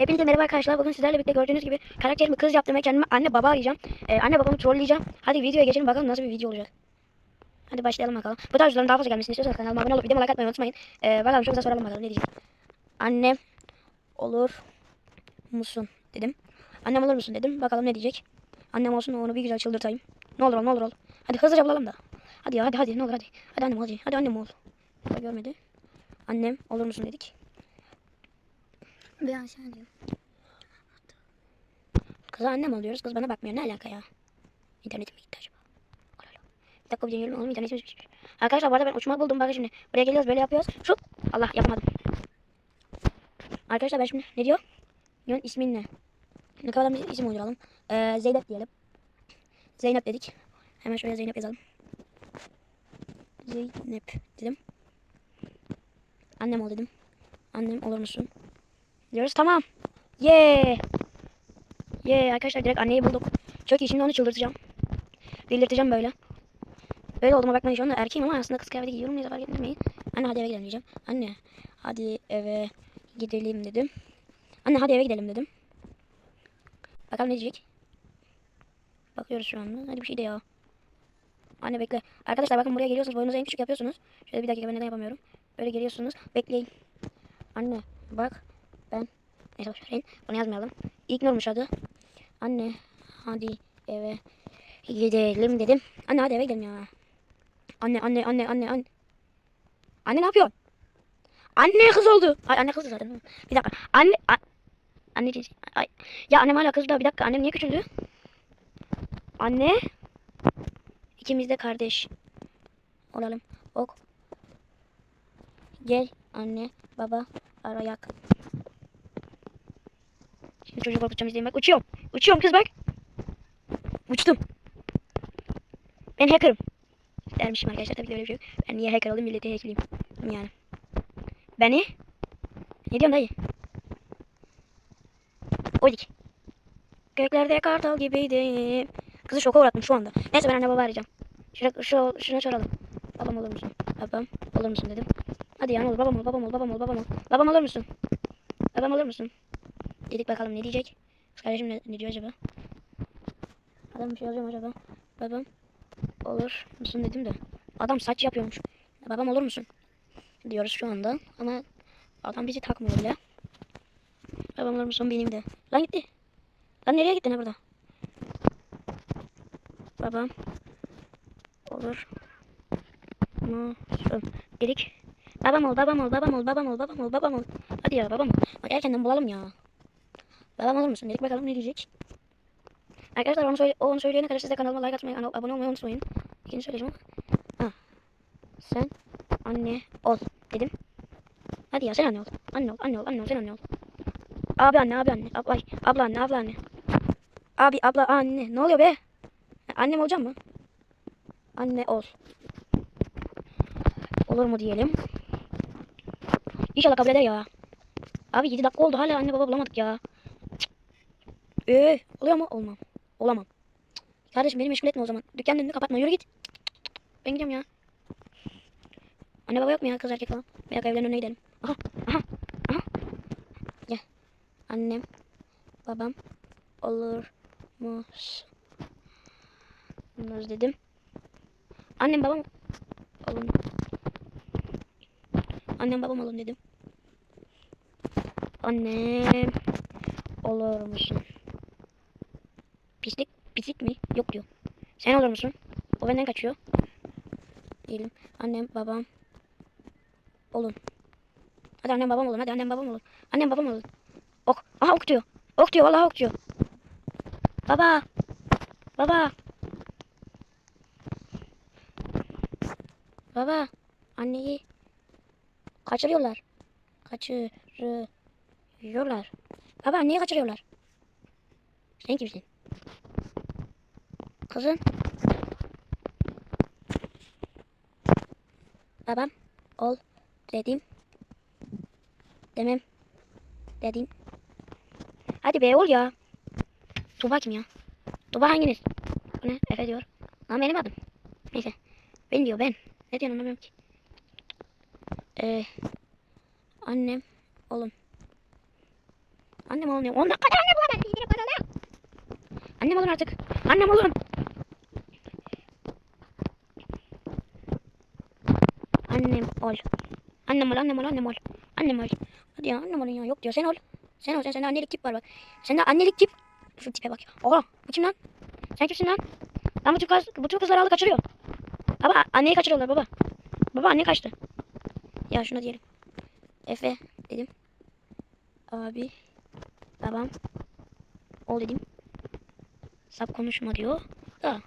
Hepinize merhaba arkadaşlar. Bugün sizlerle birlikte gördüğünüz gibi karakterimi kız yaptırmaya kendime anne baba arayacağım. Ee, anne babamı trolleyeceğim. Hadi videoya geçelim bakalım nasıl bir video olacak. Hadi başlayalım bakalım. Bu tarz videoların daha fazla gelmesini istiyorsanız kanalıma abone olup videoma like atmayı unutmayın. Ee, bakalım şurada soralım bakalım ne diyecek. Annem olur musun dedim. Annem olur musun dedim. Bakalım ne diyecek. Annem olsun onu bir güzel çıldırtayım. Ne olur ol ne olur ol. Hadi hızlıca bulalım da. Hadi ya hadi hadi ne olur hadi. Hadi annem hadi. Hadi annem ol. Görmedi. Annem olur musun dedik. Bir aşağı diyor. Kıza annem oluyoruz. Kız bana bakmıyor. Ne alaka ya? İnternetim mi gitti acaba? Bir dakika bir deneyelim. Oğlum internetim bitmiş. Arkadaşlar bu arada ben uçmak buldum. Bakın şimdi. Buraya geliyoruz böyle yapıyoruz. Şu. Allah yapamadım. Arkadaşlar ben şimdi ne diyor? Diyorsun ismin ne? Ne kadar bir isim uyduralım. Ee, Zeynep diyelim. Zeynep dedik. Hemen şuraya Zeynep yazalım. Zeynep dedim. Annem ol dedim. Annem olur musun? Diyoruz tamam. Yeah. Yeah arkadaşlar direkt anneyi bulduk. Çok iyi şimdi onu çıldırtacağım. Delirteceğim böyle. Böyle olduğuma bakmayın şu anda erkeğim ama aslında kız kıyafeti giyiyorum. Neyse fark etmeyin. Anne hadi eve gidelim diyeceğim. Anne hadi eve gidelim dedim. Anne hadi eve gidelim dedim. Bakalım ne diyecek. Bakıyoruz şu anda. Hadi bir şey de ya. Anne bekle. Arkadaşlar bakın buraya geliyorsunuz. Boyunuzu en küçük yapıyorsunuz. Şöyle bir dakika ben neden yapamıyorum. Böyle geliyorsunuz. Bekleyin. Anne bak neyse boşverin. Bunu yazmayalım. İlk Nurmuş adı. Anne hadi eve gidelim dedim. Anne hadi eve gidelim ya. Anne anne anne anne anne. Anne ne yapıyorsun? Anne kız oldu. Ay anne kızdı zaten. Bir dakika. Anne a- anne. Ay. Ya annem hala kızdı. Bir dakika annem niye küçüldü? Anne. İkimiz de kardeş. Olalım. Ok. Gel anne baba arayak. Şimdi çocuğu korkutacağım izleyin bak uçuyorum. Uçuyorum kız bak. Uçtum. Ben hacker'ım. Dermişim arkadaşlar tabii de öyle bir şey yok. Ben niye hacker olayım milleti hackleyeyim. Yani. Beni. Ne diyorsun dayı? Oydik. Göklerde kartal gibiydim. Kızı şoka uğrattım şu anda. Neyse ben anne baba arayacağım. Şuna, şu, şuna soralım. Babam olur musun? Babam olur musun dedim. Hadi ya ne olur babam ol babam ol babam ol babam ol. Babam olur musun? Babam olur musun? Dedik bakalım ne diyecek. Kardeşim ne, ne diyor acaba? Adam bir şey yazıyor acaba? Babam olur musun dedim de. Adam saç yapıyormuş. Babam olur musun? Diyoruz şu anda ama adam bizi takmıyor bile. Babam olur musun benim de. Lan gitti. Lan nereye gitti ne burada? Babam olur musun? Dedik. Babam ol, babam ol, babam ol, babam ol, babam ol, babam ol. Hadi ya babam ol. Hadi erkenden bulalım ya. Babam olur musun? Dedik bakalım ne diyecek. Arkadaşlar onu, söyle, onu söyleyene kadar siz de kanalıma like atmayı, abone olmayı unutmayın. İkinci söyleyeceğim. Ha. Sen anne ol dedim. Hadi ya sen anne ol. Anne ol, anne ol, anne ol, sen anne ol. Abi anne, abi anne. Ab ay, abla anne, abla anne. Abi, abla, anne. Ne oluyor be? Annem olacağım mı? Anne ol. Olur mu diyelim. İnşallah kabul eder ya. Abi 7 dakika oldu hala anne baba bulamadık ya. Ee, oluyor mu? Olmam. Olamam. Cık. Kardeşim beni meşgul etme o zaman. Dükkanın önünü kapatma yürü git. Ben gidiyorum ya. Anne baba yok mu ya kız erkek falan? Bir dakika evlerin önüne gidelim. Aha aha aha. Gel. Annem babam olur musunuz dedim. Annem babam olun. Annem babam olun dedim. Annem olur musun? Pislik, pislik mi? Yok diyor. Sen olur musun? O benden kaçıyor. Değilim. Annem babam olun. Hadi annem babam olun. Hadi annem babam olun. Annem babam olun. Ok. Aha ok diyor. Ok diyor. Vallahi ok diyor. Baba. Baba. Baba. Anneyi kaçırıyorlar. Kaçırıyorlar. Baba anneyi kaçırıyorlar. Sen kimsin? Kızım. Babam ol dedim. Demem dedim. Hadi be ol ya. Tuba kim ya? Tuba hanginiz? Bu ne? Efe diyor. Lan benim adım. Neyse. Ben diyor ben. Ne diyorsun anlamıyorum ki. Ee, annem oğlum. Annem almıyor. 10 dakikada annem kanalı. Annem olun artık. Annem olun. Annem ol. Annem ol, annem ol, annem ol. Annem ol. Hadi ya annem olun ya. Yok diyor sen ol. Sen ol sen sende annelik tip var bak. Sende annelik tip. Şu tipe bak. Oha bu kim lan? Sen kimsin lan? Lan bu tür, kız, bu tür kızları alıp kaçırıyor. Baba anneyi kaçırıyorlar baba. Baba anne kaçtı. Ya şuna diyelim. Efe dedim. Abi. Babam. Ol dedim. Sap konuşma diyor. Da.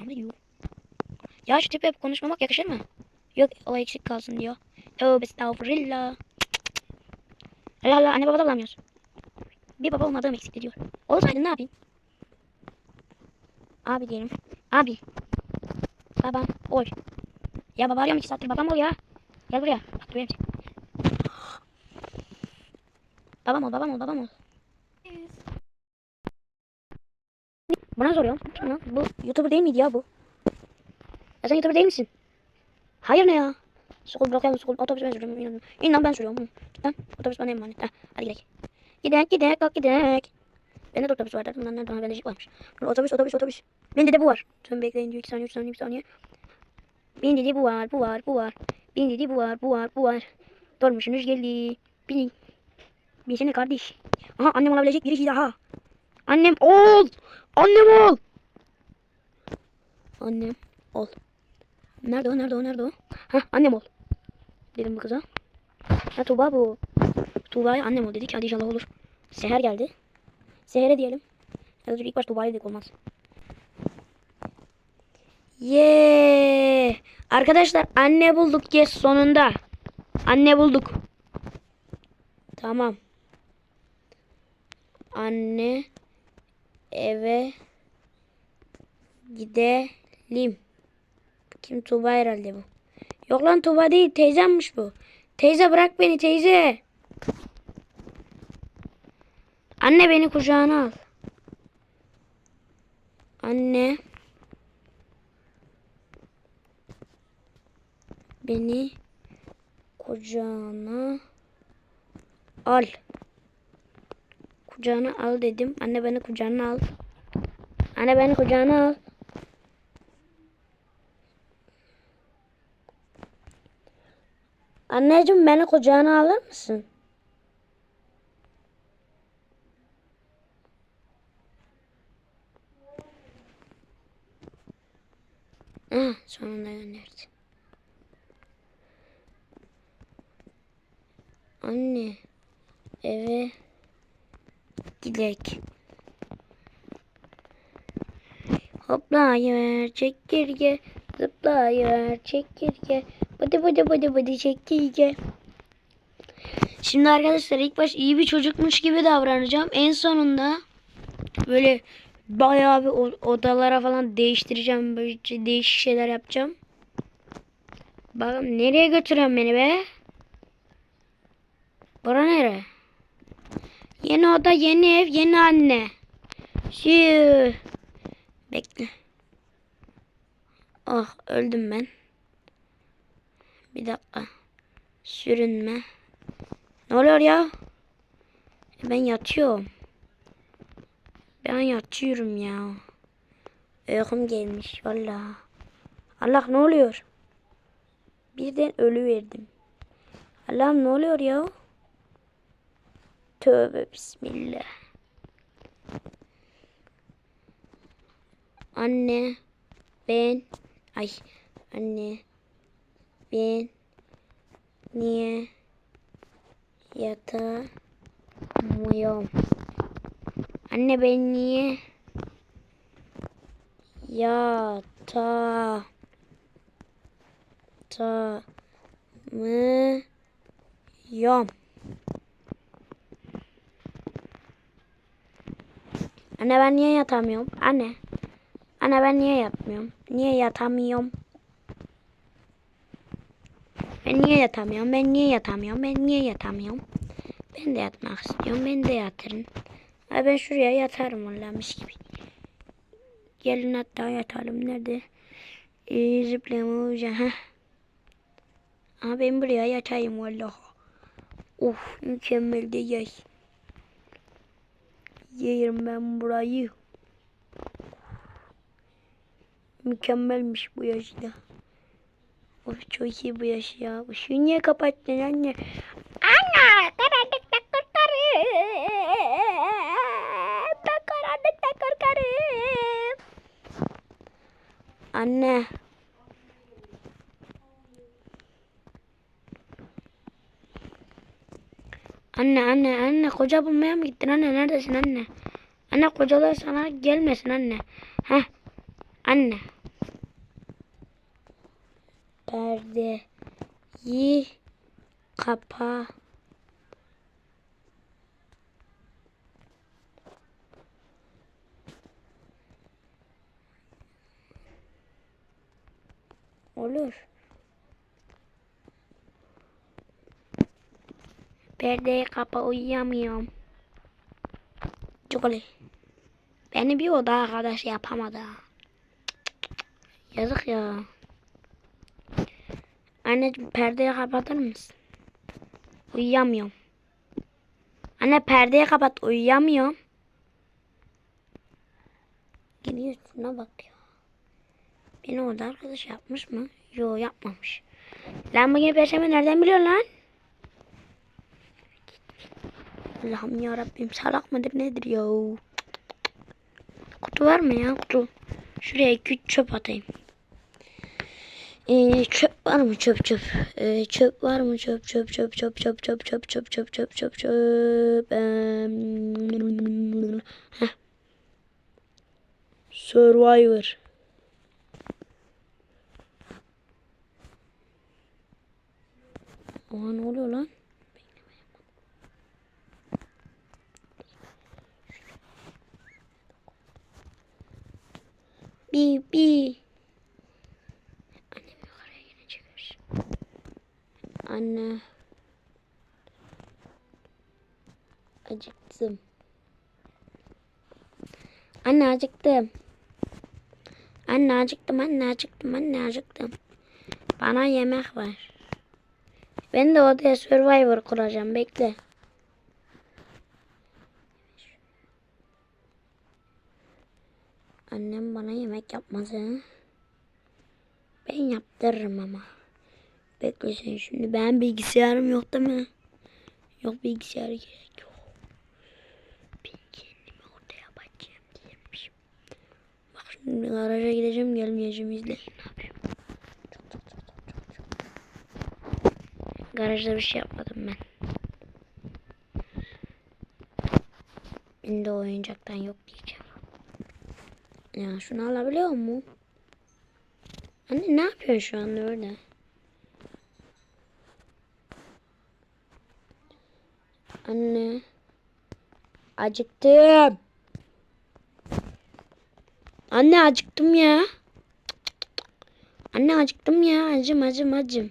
Abi diyor. Ya şu tipe konuşmamak yakışır mı? Yok o eksik kalsın diyor. Tövbe estağfurullah. Allah Allah anne baba da bulamıyoruz. Bir baba olmadığım eksikti diyor. Olsaydı ne yapayım? Abi diyelim. Abi. Babam ol. Ya baba arıyorum iki saattir babam ol ya. Gel buraya. Bak duyuyorum seni. Babam ol babam ol babam ol. Buna soruyorum. Bu YouTuber değil miydi ya bu? Ya sen YouTuber değil misin? Hayır ne ya? Skol bırakıyorum skol otobüs ben sürüyorum. İnan, ben sürüyorum. Git. Otobüs bana emanet. Heh, hadi gidelim. Gidek gidek kalk gidek. Bende de otobüs var dedim. Lan nereden bende jip varmış. Otobüs otobüs otobüs. Bende de bu var. Sen bekleyin diyor 2 saniye 3 saniye 1 saniye. Bende de bu var bu var bu var. Bende de bu var bu var bu var. Dolmuşunuz geldi. Binin. Binsene kardeş. Aha annem olabilecek birisi daha. Annem ol. Annem ol. Annem ol. Nerede o nerede o nerede o? Hah annem ol. Dedim bu kıza. Ha Tuğba bu. Tuğba'ya annem ol dedik. Hadi inşallah olur. Seher geldi. Seher'e diyelim. Ya da ilk baş Tuğba'ya dedik olmaz. Yeee. Arkadaşlar anne bulduk yes sonunda. Anne bulduk. Tamam. Anne eve gidelim. Kim Tuğba herhalde bu. Yok lan Tuğba değil teyzemmiş bu. Teyze bırak beni teyze. Anne beni kucağına al. Anne beni kucağına al. Kucağına al dedim. Anne beni kucağına al. Anne beni kucağına al. Anneciğim beni kucağına alır mısın? Ah, sonunda gönderdi. Anne, eve gidek. Hoplayıver çekirge, zıplayıver çekirge. Bıdı bıdı bıdı bıdı çekirge. Şimdi arkadaşlar ilk baş iyi bir çocukmuş gibi davranacağım. En sonunda böyle bayağı bir odalara falan değiştireceğim. Böyle değişik şeyler yapacağım. Bakalım nereye götürüyorsun beni be? Bura nere? Yeni oda, yeni ev, yeni anne. Şu. Bekle. Ah öldüm ben. Bir dakika. Sürünme. Ne oluyor ya? E, Ben yatıyorum. Ben yatıyorum ya. Uykum gelmiş valla. Allah ne oluyor? Birden ölü verdim. Allah'ım ne oluyor ya? Tövbe bismillah. Anne ben ay anne ben niye yatamıyorum? Anne ben niye yata ta mı yom? Anne ben niye yatamıyorum? Anne. Anne ben niye yatmıyorum? Niye yatamıyorum? Ben niye yatamıyorum? Ben niye yatamıyorum? Ben niye yatamıyorum? Ben de yatmak istiyorum. Ben de yatırın. Ay ben şuraya yatarım vallahi gibi. Gelin hatta yatalım. Nerede? Ee, zıplama hoca. Heh. Ben buraya yatayım vallahi. Of mükemmel de yay. Yerim ben burayı. Mükemmelmiş bu yaşta. Of çok iyi bu yaş ya. Işığı niye kapattın anne? Anne karanlıkta korkarım. Ben karanlıkta korkarım. Anne. Anne anne anne koca bulmaya mı gittin anne neredesin anne? Anne kocalar sana gelmesin anne. Heh. Anne. Perdeyi kapa. Olur. Perdeyi kapa uyuyamıyorum. Çikolata. Beni bir oda arkadaş yapamadı. Yazık ya. Anneciğim perdeyi kapatır mısın? Uyuyamıyorum. Anne perdeyi kapat uyuyamıyorum. Gidiyor şuna bak ya. Beni orada arkadaş yapmış mı? Yo yapmamış. Lan bugün perşembe nereden biliyorsun lan? Allah'ım ya Rabbim salak mıdır nedir ya? Kutu var mı ya kutu? Şuraya üç çöp atayım. Ee, çöp var mı çöp çöp? Ee, çöp var mı çöp çöp çöp çöp çöp çöp çöp çöp çöp çöp çöp çöp. Survivor. Oha ne oluyor lan? Bi bi. Anne. Acıktım. Anne acıktım. Anne acıktım, anne acıktım, anne acıktım. Bana yemek var. Ben de odaya Survivor kuracağım. Bekle. Annem bana yemek yapmadı. Ben yaptırırım ama. Bekle sen şimdi. Ben bilgisayarım yok değil mi? Yok bilgisayar gerek yok. Ben kendimi orada yapacağım diyemişim. Bak şimdi garaja gideceğim gelmeyeceğim çok. Garajda bir şey yapmadım ben. Bende oyuncaktan yok diyeceğim. Ya şunu alabiliyor mu? Anne ne yapıyorsun şu anda orada? Anne. Acıktım. Anne acıktım ya. Anne acıktım ya. Acım acım acım.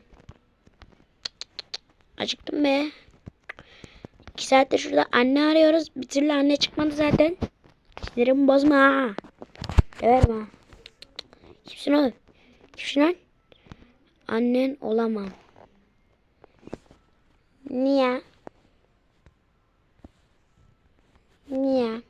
Acıktım be. İki saattir şurada anne arıyoruz. Bir türlü anne çıkmadı zaten. Sinirimi bozma. Döverim ha. Kimsin oğlum? Kimsin lan? Annen olamam. Niye? Niye?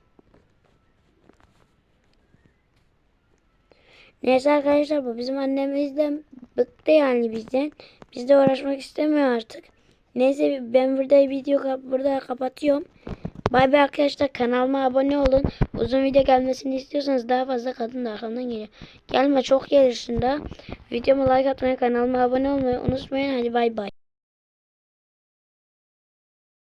Neyse arkadaşlar bu bizim annemizden bıktı yani bizden. Biz de uğraşmak istemiyor artık. Neyse ben burada video kap- burada kapatıyorum. Bay bay arkadaşlar kanalıma abone olun. Uzun video gelmesini istiyorsanız daha fazla kadın da arkamdan geliyor. Gelme çok gelirsin daha. Videoma like atmayı kanalıma abone olmayı unutmayın. Hadi bay bay.